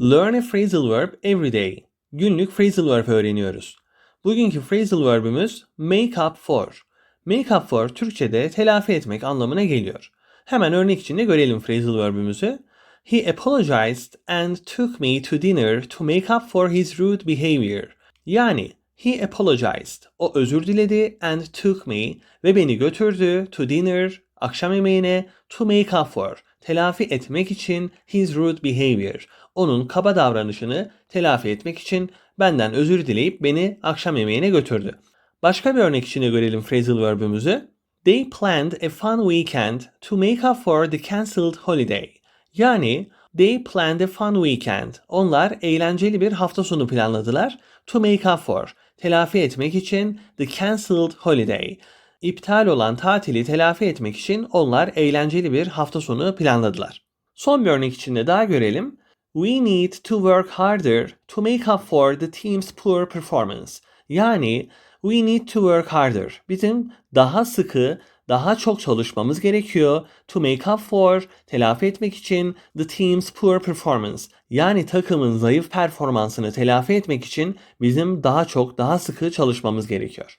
Learn a phrasal verb every day. Günlük phrasal verb öğreniyoruz. Bugünkü phrasal verb'ümüz make up for. Make up for Türkçe'de telafi etmek anlamına geliyor. Hemen örnek içinde görelim phrasal verb'ümüzü. He apologized and took me to dinner to make up for his rude behavior. Yani he apologized. O özür diledi and took me ve beni götürdü to dinner akşam yemeğine to make up for telafi etmek için his rude behavior. Onun kaba davranışını telafi etmek için benden özür dileyip beni akşam yemeğine götürdü. Başka bir örnek içinde görelim phrasal verb'ümüzü. They planned a fun weekend to make up for the cancelled holiday. Yani they planned a fun weekend. Onlar eğlenceli bir hafta sonu planladılar. To make up for. Telafi etmek için the cancelled holiday. İptal olan tatili telafi etmek için onlar eğlenceli bir hafta sonu planladılar. Son bir örnek içinde daha görelim. We need to work harder to make up for the team's poor performance. Yani we need to work harder. Bizim daha sıkı, daha çok çalışmamız gerekiyor to make up for, telafi etmek için the team's poor performance. Yani takımın zayıf performansını telafi etmek için bizim daha çok, daha sıkı çalışmamız gerekiyor.